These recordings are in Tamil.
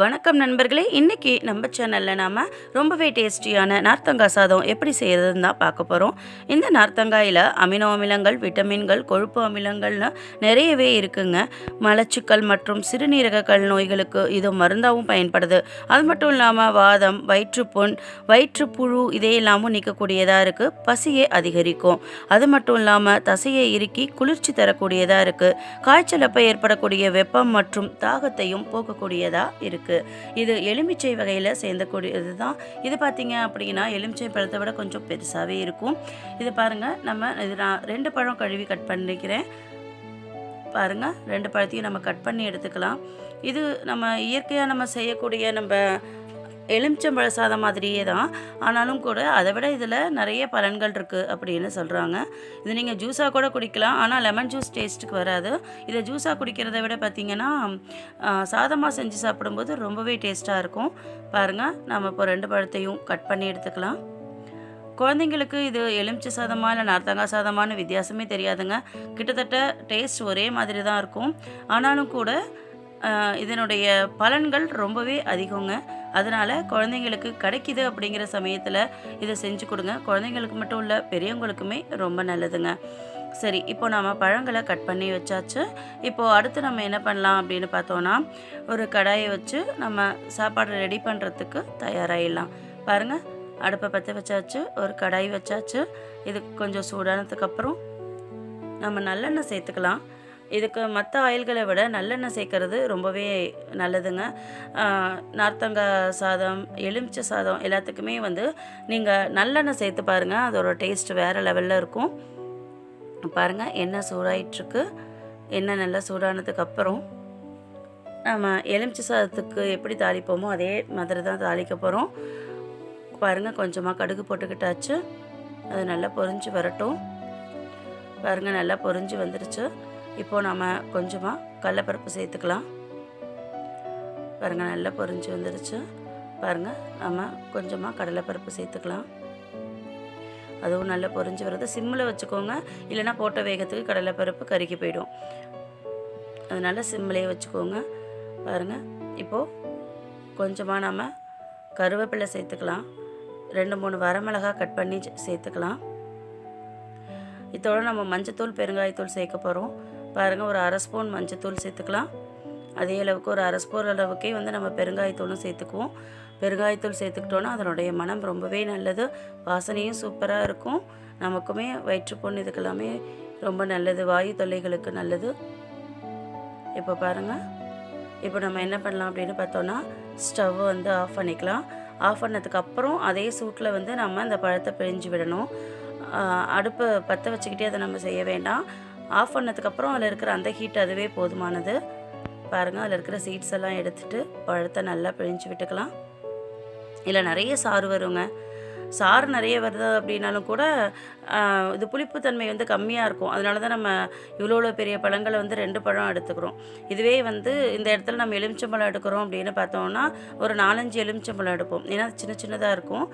வணக்கம் நண்பர்களே இன்றைக்கி நம்ம சேனலில் நாம் ரொம்பவே டேஸ்டியான நார்த்தங்காய் சாதம் எப்படி செய்கிறதுன்னு தான் பார்க்க போகிறோம் இந்த நார்த்தங்காயில் அமினோ அமிலங்கள் விட்டமின்கள் கொழுப்பு அமிலங்கள்னு நிறையவே இருக்குங்க. மலச்சிக்கல் மற்றும் சிறுநீரக கல் நோய்களுக்கு இது மருந்தாகவும் பயன்படுது. அது மட்டும் இல்லாமல் வாதம் வயிற்றுப்புண் வயிற்றுப்புழு இதையெல்லாமும் நீக்கக்கூடியதாக இருக்குது பசியை அதிகரிக்கும். அது மட்டும் இல்லாமல் தசையை இறுக்கி குளிர்ச்சி தரக்கூடியதாக இருக்குது காய்ச்சலப்போ ஏற்படக்கூடிய வெப்பம் மற்றும் தாகத்தையும் போக்கக்கூடியதாக இருக்குது இது எலுமிச்சை வகையில் சேர்ந்தக்கூடியது தான் இது பார்த்தீங்க அப்படின்னா எலுமிச்சை பழத்தை விட கொஞ்சம் பெருசாகவே இருக்கும். இது பாருங்கள் நம்ம இது நான் ரெண்டு பழம் கழுவி கட் பண்ணிக்கிறேன். பாருங்கள் ரெண்டு பழத்தையும் நம்ம கட் பண்ணி எடுத்துக்கலாம். இது நம்ம இயற்கையாக நம்ம செய்யக்கூடிய நம்ம எலுமிச்சம்பழ சாதம் மாதிரியே தான். ஆனாலும் கூட அதை விட இதில் நிறைய பலன்கள் இருக்குது அப்படின்னு சொல்கிறாங்க இது நீங்கள் ஜூஸாக கூட குடிக்கலாம். ஆனால் லெமன் ஜூஸ் டேஸ்ட்டுக்கு வராது. இதை ஜூஸாக குடிக்கிறத விட பார்த்திங்கன்னா சாதமாக செஞ்சு சாப்பிடும்போது ரொம்பவே டேஸ்ட்டாக இருக்கும். பாருங்கள் நம்ம இப்போ ரெண்டு பழத்தையும் கட் பண்ணி எடுத்துக்கலாம். குழந்தைங்களுக்கு இது எலுமிச்சை சாதமா இல்லை நார்த்தங்காய் சாதமானு வித்தியாசமே தெரியாதுங்க. கிட்டத்தட்ட டேஸ்ட் ஒரே மாதிரி தான் இருக்கும். ஆனாலும் கூட இதனுடைய பலன்கள் ரொம்பவே அதிகங்க. அதனால் குழந்தைங்களுக்கு கிடைக்கிது அப்படிங்கிற சமயத்தில் இதை செஞ்சு கொடுங்க. குழந்தைங்களுக்கு மட்டும் இல்லை பெரியவங்களுக்குமே ரொம்ப நல்லதுங்க. சரி இப்போ நம்ம பழங்களை கட் பண்ணி வச்சாச்சு. இப்போது அடுத்து நம்ம என்ன பண்ணலாம் அப்படின்னு பார்த்தோன்னா ஒரு கடாயை வச்சு நம்ம சாப்பாடு ரெடி பண்ணுறதுக்கு தயாராகிடலாம் பாருங்கள் அடுப்பை பற்ற வச்சாச்சு ஒரு கடாய் வச்சாச்சு. இது கொஞ்சம் சூடானதுக்கப்புறம் நம்ம நல்லெண்ணெய் சேர்த்துக்கலாம். இதுக்கு மற்ற ஆயில்களை விட நல்லெண்ணெய் சேர்க்கறது ரொம்பவே நல்லதுங்க. நார்த்தங்காய் சாதம் எலுமிச்சை சாதம் எல்லாத்துக்குமே வந்து நீங்கள் நல்லெண்ணெய் சேர்த்து பாருங்கள் அதோடய டேஸ்ட் வேறு லெவலில் இருக்கும். பாருங்கள் எண்ணெய் சூடாயிட்ருக்கு எண்ணெய் நல்லா சூடானதுக்கப்புறம் நம்ம எலுமிச்சை சாதத்துக்கு எப்படி தாளிப்போமோ அதே மாதிரி தான் தாளிக்க போகிறோம் பாருங்கள் கொஞ்சமாக கடுகு போட்டுக்கிட்டாச்சு. அது நல்லா பொரிஞ்சு வரட்டும். பாருங்கள் நல்லா பொரிஞ்சு வந்துருச்சு. இப்போது நம்ம கொஞ்சமாக கடலப்பருப்பு சேர்த்துக்கலாம். பாருங்கள் நல்லா பொரிஞ்சு வந்துருச்சு. பாருங்கள் நம்ம கொஞ்சமாக கடலைப்பருப்பு சேர்த்துக்கலாம். அதுவும் நல்லா பொரிஞ்சு வருது சிம்மில் வச்சுக்கோங்க. இல்லைன்னா போட்ட வேகத்துக்கு கடலைப்பருப்பு கருகி போயிடும். அதனால் சிம்மிலே வச்சுக்கோங்க. பாருங்கள் இப்போது கொஞ்சமாக நம்ம கருவேப்பிலை சேர்த்துக்கலாம். ரெண்டு மூணு வரமிளகாய் கட் பண்ணி சேர்த்துக்கலாம். இதோட நம்ம மஞ்சத்தூள் பெருங்காயத்தூள் சேர்க்க போகிறோம் பாருங்கள் ஒரு அரை ஸ்பூன் மஞ்சத்தூள் சேர்த்துக்கலாம். அதே அளவுக்கு ஒரு அரை ஸ்பூன் அளவுக்கே வந்து நம்ம பெருங்காயத்தூளும் சேர்த்துக்குவோம். பெருங்காயத்தூள் சேர்த்துக்கிட்டோன்னா அதனுடைய மனம் ரொம்பவே நல்லது. வாசனையும் சூப்பராக இருக்கும். நமக்குமே வயிற்றுப்புண் இதுக்கெல்லாமே ரொம்ப நல்லது. வாயு தொல்லைகளுக்கு நல்லது. இப்போ பாருங்கள் இப்போ நம்ம என்ன பண்ணலாம் அப்படின்னு பார்த்தோன்னா ஸ்டவ் வந்து ஆஃப் பண்ணிக்கலாம். ஆஃப் பண்ணதுக்கப்புறம் அதே சூட்டில் வந்து நம்ம அந்த பழத்தை பிழிஞ்சு விடணும். அடுப்பை பற்ற வச்சுக்கிட்டே அதை நம்ம செய்ய வேண்டாம். ஆஃப் பண்ணதுக்கப்புறம் அதில் இருக்கிற அந்த ஹீட் அதுவே போதுமானது. பாருங்கள் அதில் இருக்கிற சீட்ஸ் எல்லாம் எடுத்துட்டு பழத்தை நல்லா பிழிஞ்சு விட்டுக்கலாம். இதில் நிறைய சாறு வருங்க. சாறு நிறைய வருது அப்படின்னாலும் கூட இது புளிப்புத்தன்மை வந்து கம்மியாக இருக்கும். அதனால தான் நம்ம இவ்வளோ இவ்வளோ பெரிய பழங்களை வந்து ரெண்டு பழம் எடுத்துக்கிறோம். இதுவே வந்து இந்த இடத்துல நம்ம எலுமிச்சம்பழம் எடுக்கிறோம் அப்படின்னு பார்த்தோம்னா ஒரு நாலஞ்சு எலுமிச்சம்பழம் எடுப்போம். ஏன்னா சின்ன சின்னதாக இருக்கும்.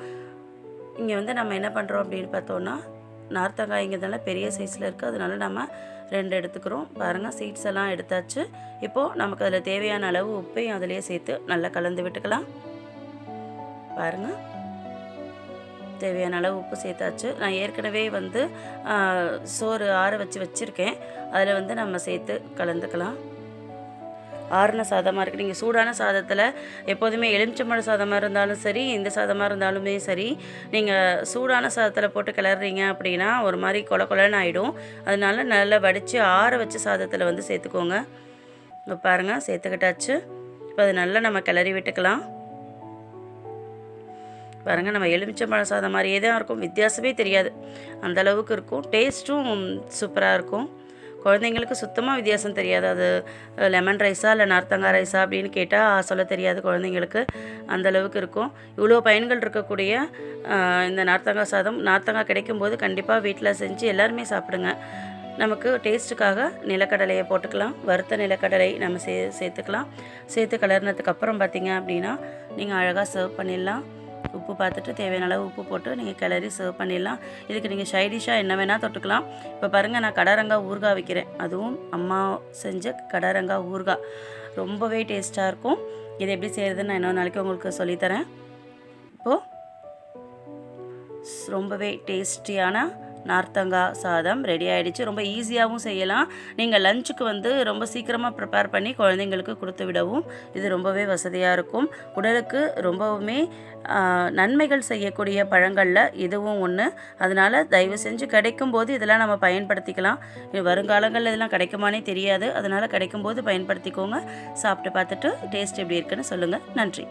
இங்கே வந்து நம்ம என்ன பண்ணுறோம் அப்படின்னு பார்த்தோன்னா நார்த்தங்காய்ங்கிறதுனால பெரிய சைஸில் இருக்குது அதனால நம்ம ரெண்டு எடுத்துக்கிறோம். பாருங்கள் சீட்ஸ் எல்லாம் எடுத்தாச்சு. இப்போது நமக்கு அதில் தேவையான அளவு உப்பையும் அதிலே சேர்த்து நல்லா கலந்து விட்டுக்கலாம். பாருங்கள் தேவையான அளவு உப்பு சேர்த்தாச்சு. நான் ஏற்கனவே வந்து சோறு ஆற வச்சு வச்சுருக்கேன். அதில் வந்து நம்ம சேர்த்து கலந்துக்கலாம். ஆறுன சாதமாக இருக்குது நீங்கள் சூடான சாதத்தில் எப்போதுமே எலுமிச்சம்பழ சாதமாக இருந்தாலும் சரி இந்த சாதமாக இருந்தாலுமே சரி நீங்கள் சூடான சாதத்தில் போட்டு கிளறீங்க அப்படின்னா ஒரு மாதிரி கொல கொலன்னு ஆகிடும் அதனால நல்லா வடித்து ஆற வச்ச சாதத்தில் வந்து சேர்த்துக்கோங்க. இப்போ பாருங்கள் சேர்த்துக்கிட்டாச்சு. இப்போ அது நல்லா நம்ம கிளறி விட்டுக்கலாம். பாருங்கள் நம்ம எலுமிச்சம்பழம் சாதம் மாதிரியே தான் இருக்கும். வித்தியாசமே தெரியாது. அந்தளவுக்கு இருக்கும். டேஸ்ட்டும் சூப்பராக இருக்கும். குழந்தைங்களுக்கு சுத்தமாக வித்தியாசம் தெரியாது. அது லெமன் ரைஸா இல்லை நார்த்தங்காய் ரைஸா அப்படின்னு கேட்டால் சொல்ல தெரியாது குழந்தைங்களுக்கு. அந்த அளவுக்கு இருக்கும். இவ்வளோ பயன்கள் இருக்கக்கூடிய இந்த நார்த்தங்காய் சாதம் நார்த்தங்காய் கிடைக்கும்போது கண்டிப்பாக வீட்டில் செஞ்சு எல்லாருமே சாப்பிடுங்க. நமக்கு டேஸ்ட்டுக்காக நிலக்கடலையை போட்டுக்கலாம். வறுத்த நிலக்கடலை நம்ம சே சேர்த்துக்கலாம். சேர்த்து கலர்னதுக்கப்புறம் பார்த்திங்க பார்த்தீங்க அப்படின்னா நீங்கள் அழகாக சர்வ் பண்ணிடலாம். உப்பு பார்த்துட்டு தேவையான அளவு உப்பு போட்டு நீங்கள் கிளறி சர்வ் பண்ணிடலாம். இதுக்கு நீங்கள் சைடிஷாக என்ன வேணால் தொட்டுக்கலாம். இப்போ பாருங்கள் நான் கடரங்காய் ஊறுகாய் வைக்கிறேன். அதுவும் அம்மா செஞ்ச கடரங்காய் ஊறுகாய். ரொம்பவே டேஸ்ட்டாக இருக்கும். இது எப்படி செய்கிறதுன்னு நான் இன்னொரு நாளைக்கு உங்களுக்கு சொல்லித்தரேன். இப்போது ரொம்பவே டேஸ்டியான நார்த்தங்காய் சாதம் ரெடி ஆகிடுச்சு ரொம்ப ஈஸியாகவும் செய்யலாம். நீங்கள் லஞ்சுக்கு வந்து ரொம்ப சீக்கிரமாக ப்ரிப்பேர் பண்ணி குழந்தைங்களுக்கு கொடுத்து விடவும் இது ரொம்பவே வசதியாக இருக்கும். உடலுக்கு ரொம்பவுமே நன்மைகள் செய்யக்கூடிய பழங்களில் இதுவும் ஒன்று அதனால் தயவு செஞ்சு கிடைக்கும் போது இதெல்லாம் நம்ம பயன்படுத்திக்கலாம். வருங்காலங்களில் இதெல்லாம் கிடைக்குமானே தெரியாது. அதனால் கிடைக்கும்போது பயன்படுத்திக்கோங்க. சாப்பிட்டு பார்த்துட்டு டேஸ்ட் எப்படி இருக்குன்னு சொல்லுங்கள் நன்றி.